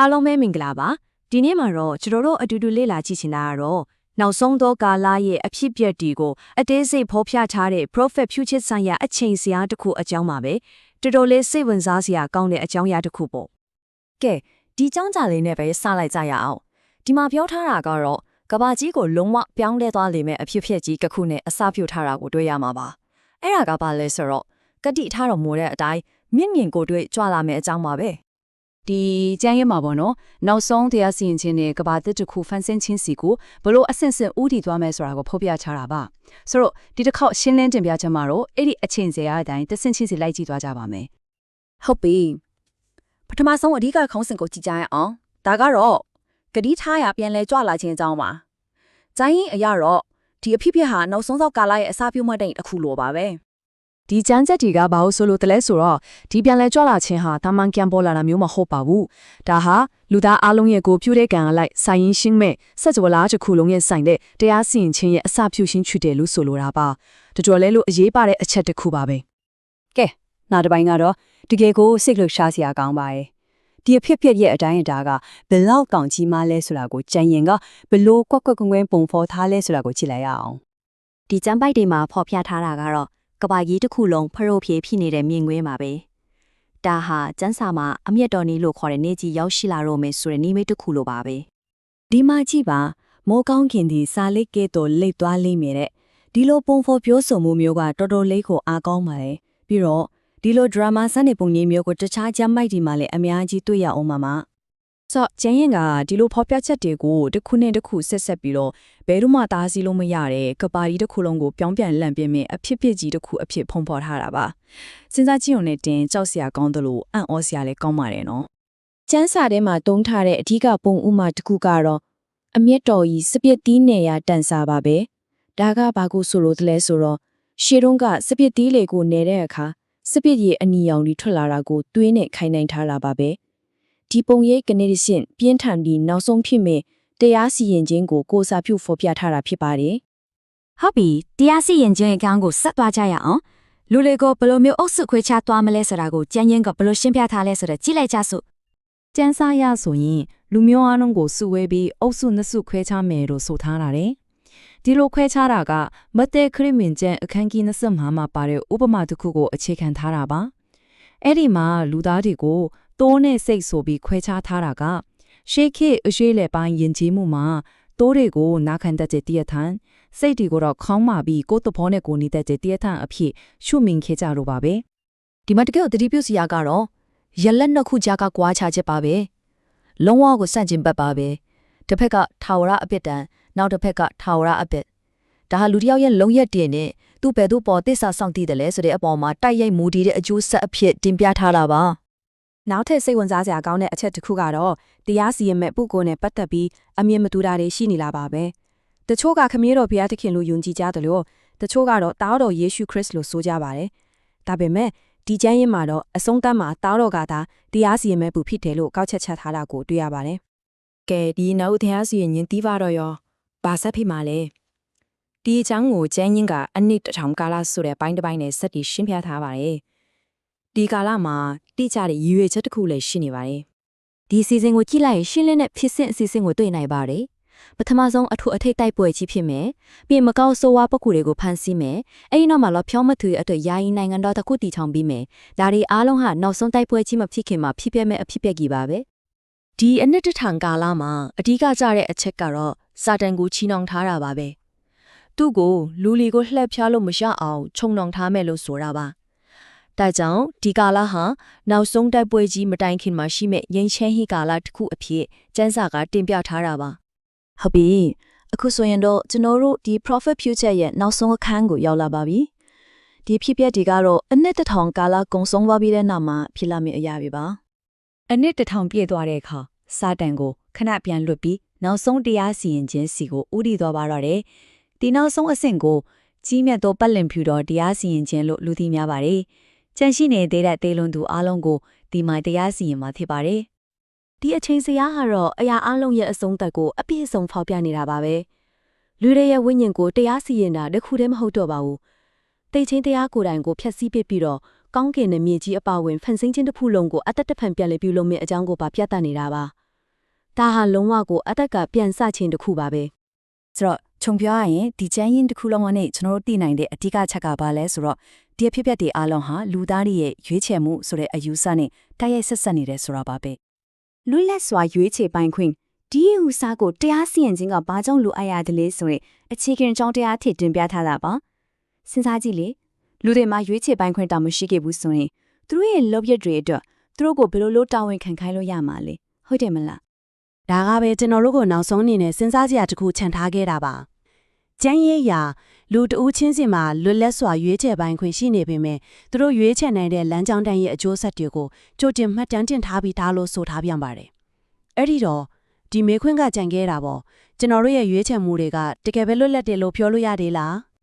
အားလုံးပဲမင်္ဂလာပါဒီနေ့မှာတော့ကျွန်တော်တို့အတူတူလေ့လာကြည့်ချင်တာကတော့နောက်ဆုံးသောကာလရဲ့အဖြစ်အပျက်တွေကိုအသေးစိတ်ဖော်ပြထားတဲ့ Prophet Future ဆိုင်ရာအချိန်စရာတစ်ခုအကြောင်းပါပဲတော်တော်လေးစိတ်ဝင်စားစရာကောင်းတဲ့အကြောင်းအရာတစ်ခုပေါ့ကဲဒီကြောင်းကြလေးနဲ့ပဲစလိုက်ကြရအောင်ဒီမှာပြောထားတာကတော့ကဘာကြီးကိုလုံးဝပြောင်းလဲသွားလိမ့်မယ်အဖြစ်ဖြစ်ကြီးတစ်ခုနဲ့အစပြုထားတာကိုတွေ့ရမှာပါအဲ့ဒါကဘာလဲဆိုတော့ကတိထားတော်မူတဲ့အတိုင်းမြင့်မြင့်ကိုတွေ့ကြွလာမယ်အကြောင်းပါပဲ ဒီကျမ်းရဲမှာပေါ့နော်နောက်ဆုံးတရားစီရင်ခြင်းနဲ့ကဘာတစ်တစ်ခုဖန်ဆင်းခြင်းစီကိုဘလို့အဆင့်ဆင့်ဥတည်သွားမယ်ဆိုတာကိုဖော်ပြချတာပါဆိုတော့ဒီတစ်ခေါက်ရှင်းလင်းတင်ပြချက်မှာတော့အဲ့ဒီအချိန်စရာအတိုင်းတစ်ဆင့်ချင်းစီလိုက်ကြည့်သွားကြပါမယ်ဟုတ်ပြီပထမဆုံးအဓိကခေါင်းစဉ်ကိုကြည့်ကြရအောင်ဒါကတော့ဂတိထားရပြန်လဲကြွလာခြင်းအကြောင်းပါကျိုင်းရင်အရာတော့ဒီအဖြစ်ဖြစ်ဟာနောက်ဆုံးသောကာလရဲ့အစာပြုတ်မှတ်တဲ့တစ်ခုလိုပါပဲ ဒီကျမ်းချက်တွေကဘာလို့ဆိုလို့တလဲဆိုတော့ဒီပြန်လဲကြွလာခြင်းဟာတာမန်ကံပေါ်လာတာမျိုးမဟုတ်ပါဘူးဒါဟာလူသားအလုံးရဲ့ကိုပြုတဲ့ကံအလိုက်ဆိုင်ရင်ရှင်းမဲ့စက်ကြဝဠာတစ်ခုလုံးရဲ့ဆိုင်တဲ့တရားစီရင်ခြင်းရဲ့အစပြုရှင်းချွတယ်လို့ဆိုလိုတာပါတော်တော်လဲလို့အရေးပါတဲ့အချက်တစ်ခုပါပဲကဲနောက်တစ်ပိုင်းကတော့တကယ်ကိုစိတ်လှုပ်ရှားစရာကောင်းပါရဲ့ဒီအဖြစ်ဖြစ်ရဲ့အတိုင်းအတာကဘယ်လောက်ကောင်းကြီးမလဲဆိုတာကိုကြံရင်ကဘယ်လို့ကွက်ကွက်ကွင်းကွင်းပုံဖော်ထားလဲဆိုတာကိုကြည့်လိုက်ရအောင်ဒီကျမ်းပိုက်တွေမှာဖော်ပြထားတာကတော့ ကဘာကြီးတစ်ခုလုံးဖရိုးဖြေဖြစ်နေတဲ့မြင်ကွင်းပါပဲဒါဟာကျန်းစာမှာအမျက်တော်နေလို့ခေါ်တဲ့နေကြီးရောက်ရှိလာတော့မယ်ဆိုတဲ့နိမိတ်တစ်ခုလိုပါပဲဒီမှာကြည့်ပါမိုးကောင်းခင်ဒီစာလေးကဲတော့လိတ်သွားလိမ့်မယ်တဲ့ဒီလိုပုံဖော်ပြောဆိုမှုမျိုးကတော်တော်လေးကိုအားကောင်းပါတယ်ပြီးတော့ဒီလိုဒရာမာစတဲ့ပုံကြီးမျိုးကိုတခြားကျမ်းမိုက်ဒီမှာလည်းအများကြီးတွေ့ရအောင်ပါမှာ ဆိုတော့ကျန်းရင်ကဒီလိုဖော်ပြချက်တွေကိုတစ်ခုနဲ့တစ်ခုဆက်ဆက်ပြီးတော့ဘယ်တော့မှတားဆီးလို့မရတဲ့ကပါတီတစ်ခုလုံးကိုပြောင်းပြန်လန့်ပြင်းမဲ့အဖြစ်ဖြစ်ကြီးတစ်ခုအဖြစ်ဖုံဖော်ထားတာပါစဉ်းစားကြည့်ုံနဲ့တင်ကြောက်စရာကောင်းသလိုအံ့ဩစရာလည်းကောင်းပါတယ်နော်ကျန်းစာထဲမှာတုံးထားတဲ့အဓိကပုံဥမာတစ်ခုကတော့အမျက်တော်ကြီးစပစ်တီးနေရတန်စာပါပဲဒါကဘာကိုဆိုလို့တလဲဆိုတော့ရှေတုံးကစပစ်တီးလေကိုနေတဲ့အခါစပစ်ရဲ့အနီရောင်ကြီးထွက်လာတာကိုသွေးနဲ့ခိုင်နိုင်ထားတာပါပဲ ဒီပုံရိပ်ကနေရှင်းပြင်းထန်ပြီးနောက်ဆုံးဖြစ်မဲ့တရားစီရင်ခြင်းကိုကိုစာပြုဖော်ပြထားတာဖြစ်ပါတယ်ဟုတ်ပြီတရားစီရင်ခြင်းအကြောင်းကိုဆက်သွားကြရအောင်လူတွေကိုဘယ်လိုမျိုးအုပ်စုခွဲခြားသွားမလဲဆိုတာကိုကျန်းရင်ကဘယ်လိုရှင်းပြထားလဲဆိုတော့ကြည့်လိုက်ကြစို့ကျန်းစာရဆိုရင်လူမျိုးအားလုံးကိုစုဝေးပြီးအုပ်စုနှစ်စုခွဲခြားမယ်လို့ဆိုထားတာတယ်ဒီလိုခွဲခြားတာကမတ်တဲခရစ်မင်ကျန်အခန်းကြီး25မှာပါတဲ့ဥပမာတစ်ခုကိုအခြေခံထားတာပါအဲ့ဒီမှာလူသားတွေကို တိုးနဲ့စိတ်ဆိုပြီးခွဲခြားထားတာကရှေးခေတ်အရှိလေပိုင်းယဉ်ကျေးမှုမှာတိုးတွေကိုနာခံတတ်တဲ့တရထန်စိတ်တွေကိုတော့ခေါင်းမာပြီးကိုယ်တဘောနဲ့ကိုယ်နေတဲ့တရထန်အဖြစ်ရှုမြင်ခဲ့ကြတော့ပါပဲဒီမှာတကယ်ကိုတတိပြုစရာကတော့ရလက်နှစ်ခုကြားကကွာခြားချက်ပါပဲလုံးဝကိုစန့်ကျင်ဘက်ပါပဲတစ်ဖက်ကထာဝရအပြစ်ဒဏ်နောက်တစ်ဖက်ကထာဝရအပြစ်ဒါဟာလူတစ်ယောက်ရဲ့လုံရက်တည်နဲ့သူ့ဘယ်သူ့ပေါ်တစ္ဆာစောင့်တည်တယ်လဲဆိုတဲ့အပေါ်မှာတိုက်ရိုက်မူတည်တဲ့အကျိုးဆက်အဖြစ်တင်ပြထားတာပါ နောက်ထပ်စိတ်ဝင်စားစရာကောင်းတဲ့အချက်တစ်ခုကတော့တရားစီရင်မဲ့ပုဂ္ဂိုလ်နဲ့ပတ်သက်ပြီးအမြင်မတူတာတွေရှိနေလာပါပဲ။တချို့ကခမည်းတော်ဘုရားသခင်လို့ယုံကြည်ကြတယ်လို့တချို့ကတော့တားတော်ယေရှုခရစ်လို့ဆိုကြပါတယ်။ဒါပေမဲ့ဒီကျမ်းရင်းမှာတော့အဆုံးသတ်မှာတားတော်ကသာတရားစီရင်မဲ့ပုဖြစ်တယ်လို့ကောက်ချက်ချထားတာကိုတွေ့ရပါတယ်။ကဲဒီနောက်တရားစီရင်ရင်တီးပါတော့ရောဘာဆက်ဖြစ်မှာလဲ။ဒီအချောင်းကိုကျမ်းရင်းကအနစ်တစ်ထောင်ကာလဆိုတဲ့ပိုင်းတစ်ပိုင်းနဲ့စက်တီရှင်းပြထားပါတယ်။ ဒီကာလမှာတိကျတဲ့ရည်ရွယ်ချက်တစ်ခုလည်းရှိနေပါတယ်။ဒီစီစဉ်ကိုကြည့်လိုက်ရင်ရှင်းလင်းတဲ့ဖြစ်စဉ်အစီအစဉ်ကိုတွေ့နိုင်ပါတယ်ပထမဆုံးအထူအထိတ်တိုက်ပွဲကြီးဖြစ်မယ်ပြီးရင်မကောက်ဆိုးဝါးပုဂ္ဂိုလ်တွေကိုဖမ်းဆီးမယ်အဲ့ဒီနောက်မှာတော့ဖြောင်းမသူရဲ့အတွက်ယာယီနိုင်ငံတော်တစ်ခုတည်ထောင်ပြီးမယ်ဒါတွေအားလုံးဟာနောက်ဆုံးတိုက်ပွဲကြီးမဖြစ်ခင်မှာဖြစ်ပျက်မဲ့အဖြစ်ပျက်ကြီးပါပဲဒီအနှစ်တစ်ထောင်ကာလမှာအဓိကကြတဲ့အချက်ကတော့စာတန်ကိုချီနှောင်ထားတာပါပဲသူ့ကိုလူလီကိုလှက်ဖျားလို့မရအောင်ခြုံနှောင်ထားမယ်လို့ဆိုတာပါ ဒါကြောင့်ဒီကာလဟာနောက်ဆုံးတိုက်ပွဲကြီးမတိုင်ခင်မှာရှိမဲ့ရင်ချမ်းဟိကာလတစ်ခုအဖြစ်ကျန်းစာကတင်ပြထားတာပါဟုတ်ပြီအခုဆိုရင်တော့ကျွန်တော်တို့ဒီ Prophet Future ရဲ့နောက်ဆုံးအခန်းကိုရောက်လာပါပြီဒီဖြစ်ပျက်တွေကတော့အနှစ်တစ်ထောင်ကာလကုံဆုံးသွားပြီးတဲ့နောက်မှာဖြစ်လာမယ့်အရာတွေပါအနှစ်တစ်ထောင်ပြည့်သွားတဲ့အခါစာတန်ကိုခဏပြန်လွတ်ပြီးနောက်ဆုံးတရားစီရင်ခြင်းစီကိုဥတည်သွားပါတော့တယ်။ဒီနောက်ဆုံးအဆင့်ကိုကြီးမြတ်သောပတ်လင်ဖြူတော်တရားစီရင်ခြင်းလို့လူသိများပါတယ်။ ကြန့်ရှိနေသေးတဲ့တေလွန်သူအလုံးကိုဒီမှာတရားစီရင်မှာဖြစ်ပါတယ်ဒီအချိန်စရာကတော့အရာအလုံးရဲ့အဆုံးသက်ကိုအပြည့်အစုံဖော်ပြနေတာပါပဲလူတွေရဲ့ဝိညာဉ်ကိုတရားစီရင်တာတခုတည်းမဟုတ်တော့ပါဘူးတိတ်ချင်းတရားကိုယ်တိုင်ကိုဖျက်ဆီးပစ်ပြီးတော့ကောင်းကင်နဲ့မြေကြီးအပါဝင်ဖန်ဆင်းခြင်းတစ်ခုလုံးကိုအသက်တဖန်ပြန်လည်ပြုလုပ်မယ့်အကြောင်းကိုပါပြသနေတာပါဒါဟာလုံးဝကိုအသက်ကပြန်ဆခြင်းတစ်ခုပါပဲဆိုတော့ ခြုံပြောရရင်ဒီကျန်းရင်တစ်ခုလုံးကနေကျွန်တော်တို့သိနိုင်တဲ့အဓိကချက်ကဘာလဲဆိုတော့ဒီအဖြစ်အပျက်တွေအားလုံးဟာလူသားတွေရဲ့ရွေးချယ်မှုဆိုတဲ့အယူဆနဲ့တိုက်ရိုက်ဆက်ဆက်နေတယ်ဆိုတာပါပဲလွတ်လပ်စွာရွေးချယ်ပိုင်ခွင့်ဒီဥစားကိုတရားစီရင်ခြင်းကဘာကြောင့်လိုအပ်ရတယ်လဲဆိုရင်အခြေခံကြောင်းတရားထည့်တင်ပြထားတာပါစဉ်းစားကြည့်လေလူတွေမှာရွေးချယ်ပိုင်ခွင့်တောင်မရှိခဲ့ဘူးဆိုရင်သူတို့ရဲ့လုပ်ရက်တွေအတွက်သူတို့ကိုဘယ်လိုလုပ်တာဝန်ခံခိုင်းလို့ရမှာလဲဟုတ်တယ်မလားဒါကပဲကျွန်တော်တို့ကိုနောက်ဆုံးအနေနဲ့စဉ်းစားစရာတစ်ခုခြံထားခဲ့တာပါ။ ကျန်းရေးရာလူတဦးချင်းစီမှာလွတ်လပ်စွာရွေးချယ်ပိုင်းခွင့်ရှိနေပေမဲ့သူတို့ရွေးချယ်နိုင်တဲ့လမ်းကြောင်းတန်းရဲ့အကျိုးဆက်တွေကိုကြိုတင်မှတ်တမ်းတင်ထားပြီးသားလို့ဆိုထားပြန်ပါတယ်။အဲ့ဒီတော့ဒီမေခွန်းကကြံခဲ့တာပေါ့ကျွန်တော်တို့ရဲ့ရွေးချယ်မှုတွေကတကယ်ပဲလွတ်လပ်တယ်လို့ပြောလို့ရတယ်လား။